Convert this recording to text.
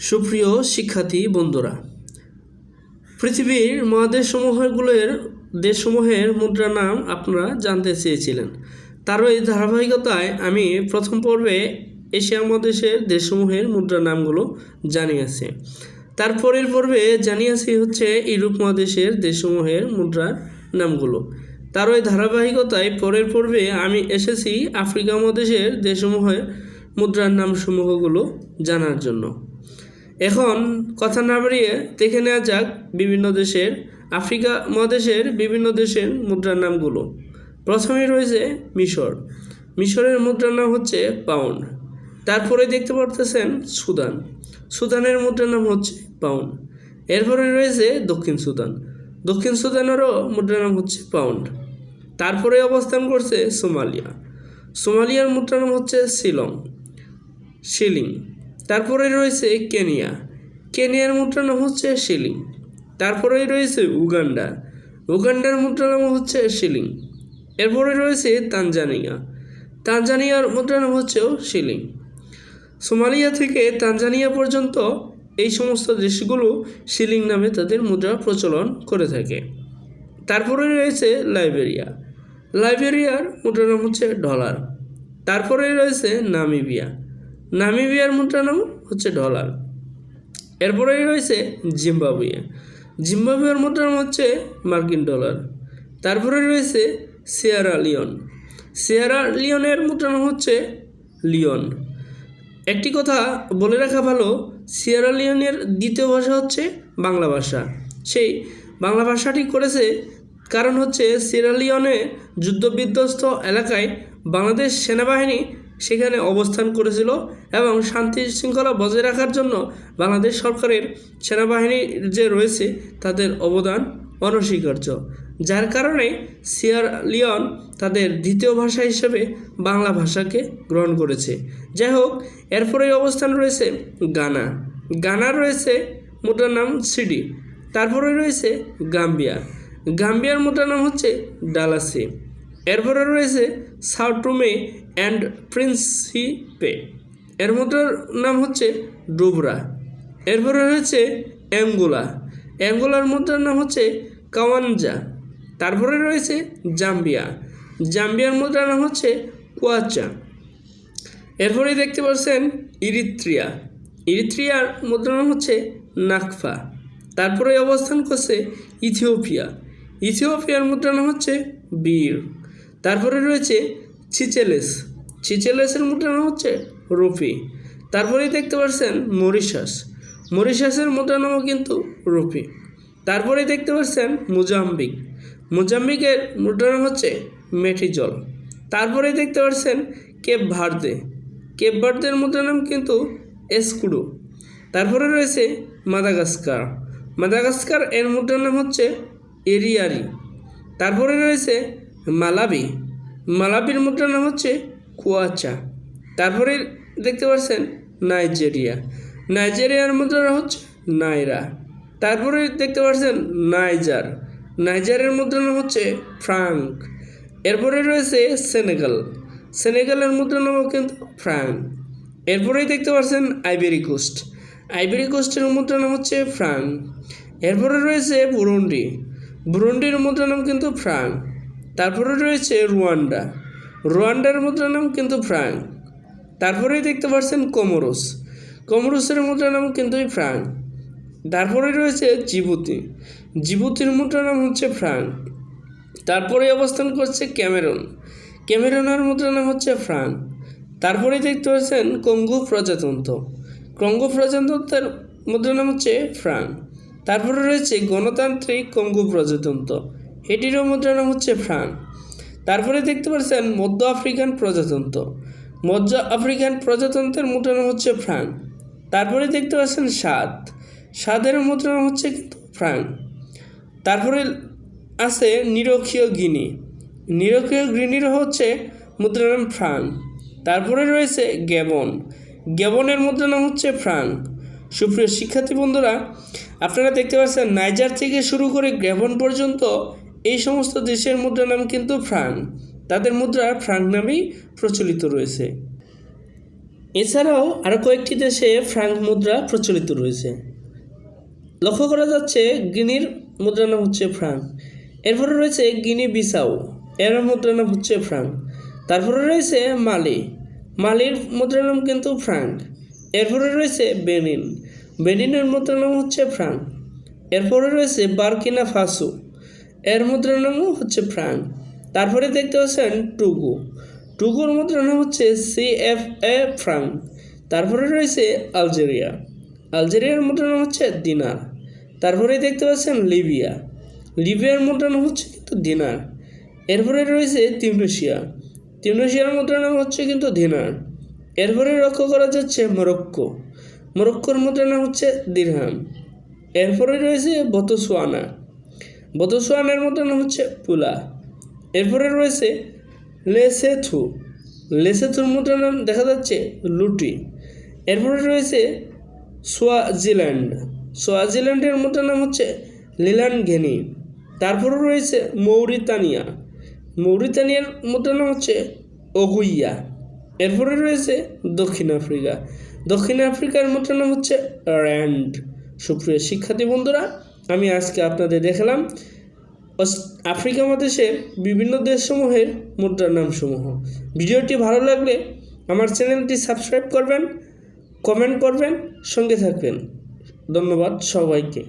সুপ্রিয় শিক্ষার্থী বন্ধুরা, পৃথিবীর মহাদেশসমূহগুলোর দেশসমূহের মুদ্রা নাম আপনারা জানতে চেয়েছিলেন। তার এই ধারাবাহিকতায় আমি প্রথম পর্বে এশিয়া মহাদেশের দেশসমূহের মুদ্রা নামগুলো জানিয়েছি। তারপরের পর্বে জানিয়েছি হচ্ছে ইউরোপ মহাদেশের দেশসমূহের মুদ্রার নামগুলো। তার ওই ধারাবাহিকতায় পরের পর্বে আমি এসেছি আফ্রিকা মহাদেশের দেশসমূহের মুদ্রার নামসমূহগুলো জানার জন্য। এখন কথা না বাড়িয়ে দেখে নেওয়া যাক বিভিন্ন দেশের, আফ্রিকা মহাদেশের বিভিন্ন দেশের মুদ্রার নামগুলো। প্রথমে রয়েছে মিশর। মিশরের মুদ্রার নাম হচ্ছে পাউন্ড। তারপরে দেখতে পারতেছেন সুদান। সুদানের মুদ্রার নাম হচ্ছে পাউন্ড। এরপরে রয়েছে দক্ষিণ সুদান। দক্ষিণ সুদানেরও মুদ্রার নাম হচ্ছে পাউন্ড। তারপরে অবস্থান করছে সোমালিয়া। সোমালিয়ার মুদ্রার নাম হচ্ছে শিলং। শিলিং। তারপরে রয়েছে কেনিয়া। কেনিয়ার মুদ্রা নাম হচ্ছে শিলিং। তারপরেই রয়েছে উগান্ডা। উগান্ডার মুদ্রা নাম হচ্ছে শিলিং। এরপরে রয়েছে তানজানিয়া। তানজানিয়ার মুদ্রা নাম হচ্ছেও শিলিং। সোমালিয়া থেকে তানজানিয়া পর্যন্ত এই সমস্ত দেশগুলো শিলিং নামে তাদের মুদ্রা প্রচলন করে থাকে। তারপরে রয়েছে লাইবেরিয়া। লাইবেরিয়ার মুদ্রা নাম হচ্ছে ডলার। তারপরে রয়েছে নামিবিয়া। নামিবিয়ার মুদ্রা নাম হচ্ছে ডলার। এরপরেই রয়েছে জিম্বাবুয়ে। জিম্বাবুয়ের মুদ্রার নাম হচ্ছে মার্কিন ডলার। তারপরে রয়েছে সিয়ারা লিওন। সিয়ারা লিওনের মুদ্রা নাম হচ্ছে লিওন। একটি কথা বলে রাখা ভালো, সিয়ারা লিওনের দ্বিতীয় ভাষা হচ্ছে বাংলা ভাষা। সেই বাংলা ভাষাটি করেছে কারণ হচ্ছে সিয়েরা লিওনে যুদ্ধবিধ্বস্ত এলাকায় বাংলাদেশ সেনাবাহিনী সেখানে অবস্থান করেছিল এবং শান্তি শৃঙ্খলা বজায় রাখার জন্য বাংলাদেশ সরকারের সেনাবাহিনী যে রয়েছে তাদের অবদান অনস্বীকার্য, যার কারণে সিয়ার লিওন তাদের দ্বিতীয় ভাষা হিসেবে বাংলা ভাষাকে গ্রহণ করেছে। যাই হোক, এরপরে অবস্থান রয়েছে গানা। গানার রয়েছে মোটার নাম সিডি, তারপরে রয়েছে গাম্বিয়া। গাম্বিয়ার মোটার নাম হচ্ছে ডালাসি। এরপরে রয়েছে সাউটুমে অ্যান্ড প্রিন্সিপে। এর মুদ্রার নাম হচ্ছে ডুবরা। এরপরে রয়েছে অ্যাঙ্গোলা। অ্যাঙ্গোলার মুদ্রার নাম হচ্ছে কাওয়ানজা। তারপরে রয়েছে জাম্বিয়া। জাম্বিয়ার মুদ্রার নাম হচ্ছে কুয়াচা। এরপরেই দেখতে পাচ্ছেন ইরিত্রিয়া। ইরিত্রিয়ার মুদ্রার নাম হচ্ছে নাকফা। তারপরে অবস্থান করছে ইথিওপিয়া। ইথিওপিয়ার মুদ্রার নাম হচ্ছে বীর। তারপরে রয়েছে চিচেলেস। চিচেলেসের মুদ্রার নাম হচ্ছে রুপি তারপরেই দেখতে পাচ্ছেন মরিশাস। মরিশাসের মুদ্রার নামও কিন্তু রুপি তারপরেই দেখতে পাচ্ছেন মোজাম্বিক। মোজাম্বিকের মুদ্রার নাম হচ্ছে মেটিজল। তারপরেই দেখতে পাচ্ছেন কেপ ভার্দে কেপ ভার্দের মুদ্রার নাম কিন্তু এসকুডো। তারপরে রয়েছে মাদাগাস্কার। মাদাগাস্কার এর মুদ্রার নাম হচ্ছে এরিয়ারি। তারপরে রয়েছে মালাবি। মালাবির মুদ্রার নাম হচ্ছে কুয়াচা। তারপরে দেখতে পাচ্ছেন নাইজেরিয়া। নাইজেরিয়ার মুদ্রার নাম হচ্ছে নাইরা। তারপরে দেখতে পাচ্ছেন নাইজার। নাইজারের মুদ্রার নাম হচ্ছে ফ্রাঙ্ক। এরপরে রয়েছে সেনেগাল। সেনেগালের মুদ্রার নামও কিন্তু ফ্রাঙ্ক। এরপরেই দেখতে পাচ্ছেন আইবেরি কোস্ট। আইবেরি কোস্টের মুদ্রার নাম হচ্ছে ফ্রাঙ্ক। এরপরে রয়েছে বুরুন্ডি। বুরুন্ডির মুদ্রার নাম কিন্তু ফ্রাঙ্ক। তারপরে রয়েছে রুয়ান্ডা। রুয়ান্ডার মুদ্রার নাম কিন্তু ফ্রাঙ্ক। তারপরেই দেখতে পাচ্ছেন কোমরোস। কোমরোসের মুদ্রার নাম কিন্তু ফ্রাঙ্ক। তারপরে রয়েছে জিবুতি। জিবুতির মুদ্রার নাম হচ্ছে ফ্রাঙ্ক। তারপরে অবস্থান করছে ক্যামেরন। ক্যামেরনের মুদ্রার নাম হচ্ছে ফ্রাঙ্ক। তারপরেই দেখতে পাচ্ছেন কঙ্গু প্রজাতন্ত্র। কঙ্গু প্রজাতন্ত্রের মুদ্রার নাম হচ্ছে ফ্রাঙ্ক। তারপরে রয়েছে গণতান্ত্রিক কঙ্গু প্রজাতন্ত্র। এটিরও মুদ্রার নাম হচ্ছে ফ্রান। তারপরে দেখতে পাচ্ছেন মধ্য আফ্রিকান প্রজাতন্ত্র। মধ্য আফ্রিকান প্রজাতন্ত্রের মুদ্রার নাম হচ্ছে ফ্রান। তারপরে দেখতে পাচ্ছেন স্বাদ। স্বাদের মুদ্রার নাম হচ্ছে কিন্তু ফ্রাঙ্ক তারপরে আছে নিরক্ষীয় গিনি। নিরক্ষীয় গিনির হচ্ছে মুদ্রার নাম ফ্রান। তারপরে রয়েছে গ্যাবন। গ্যাবনের মুদ্রার নাম হচ্ছে ফ্রান। সুপ্রিয় শিক্ষার্থী বন্ধুরা, আপনারা দেখতে পাচ্ছেন নাইজার থেকে শুরু করে গ্যাবন পর্যন্ত এই সমস্ত দেশের মুদ্রার নাম কিন্তু ফ্রাঙ্ক তাদের মুদ্রা ফ্রাঙ্ক নামেই প্রচলিত রয়েছে। এছাড়াও আরও কয়েকটি দেশে ফ্রাঙ্ক মুদ্রা প্রচলিত রয়েছে। লক্ষ্য করা যাচ্ছে, গিনির মুদ্রার নাম হচ্ছে ফ্রাঙ্ক এরপরে রয়েছে গিনি বিসাউ এর মুদ্রার নাম হচ্ছে ফ্রাঙ্ক তারপরে রয়েছে মালি। মালির মুদ্রার নাম কিন্তু ফ্রাঙ্ক এরপরে রয়েছে বেনিন। বেনিনের মুদ্রার নাম হচ্ছে ফ্রাঙ্ক এরপরে রয়েছে বার্কিনা ফাসু। এর মুদ্রার নামও হচ্ছে ফ্রাঙ্ক তারপরে দেখতে পাচ্ছেন টুগু। টুগুর মুদ্রার নাম হচ্ছে সি এফ এ ফ্রাঙ্ক তারপরে রয়েছে আলজেরিয়া। আলজেরিয়ার মুদ্রার নাম হচ্ছে দিনার। তারপরে দেখতে পাচ্ছেন লিবিয়া। লিবিয়ার মুদ্রার নাম হচ্ছে কিন্তু দিনার। এরপরে রয়েছে তিউনেশিয়া তিউনেশিয়ার মুদ্রার নাম হচ্ছে কিন্তু দিনার। এরপরে লক্ষ্য করা যাচ্ছে মরক্কো। মরক্কোর মুদ্রার নাম হচ্ছে দিরহাম। এরপরে রয়েছে বতসোয়ানা বতসোয়ানার নাম হচ্ছে পুলা। এরপরে রয়েছে লেসেথু। লেসেথুর মুদ্রার নাম দেখা যাচ্ছে লুটি। এরপরে রয়েছে সোয়াজিল্যান্ড। সোয়াজিল্যান্ডের মতো নাম হচ্ছে লিলান ঘেনি তারপরে রয়েছে মৌরিতানিয়া। মৌরিতানিয়ার মতো নাম হচ্ছে অগুইয়া এরপরে রয়েছে দক্ষিণ আফ্রিকা। দক্ষিণ আফ্রিকার মতো নাম হচ্ছে র্যান্ড। সুপ্রিয় শিক্ষার্থী বন্ধুরা আমি আজকে আপনাদের দেখালাম আফ্রিকা মহাদেশের বিভিন্ন দেশসমূহের মুদ্রার নামসমূহ। ভিডিওটি ভালো লাগলে আমার চ্যানেলটি সাবস্ক্রাইব করবেন, কমেন্ট করবেন, সঙ্গে থাকবেন। ধন্যবাদ সবাইকে।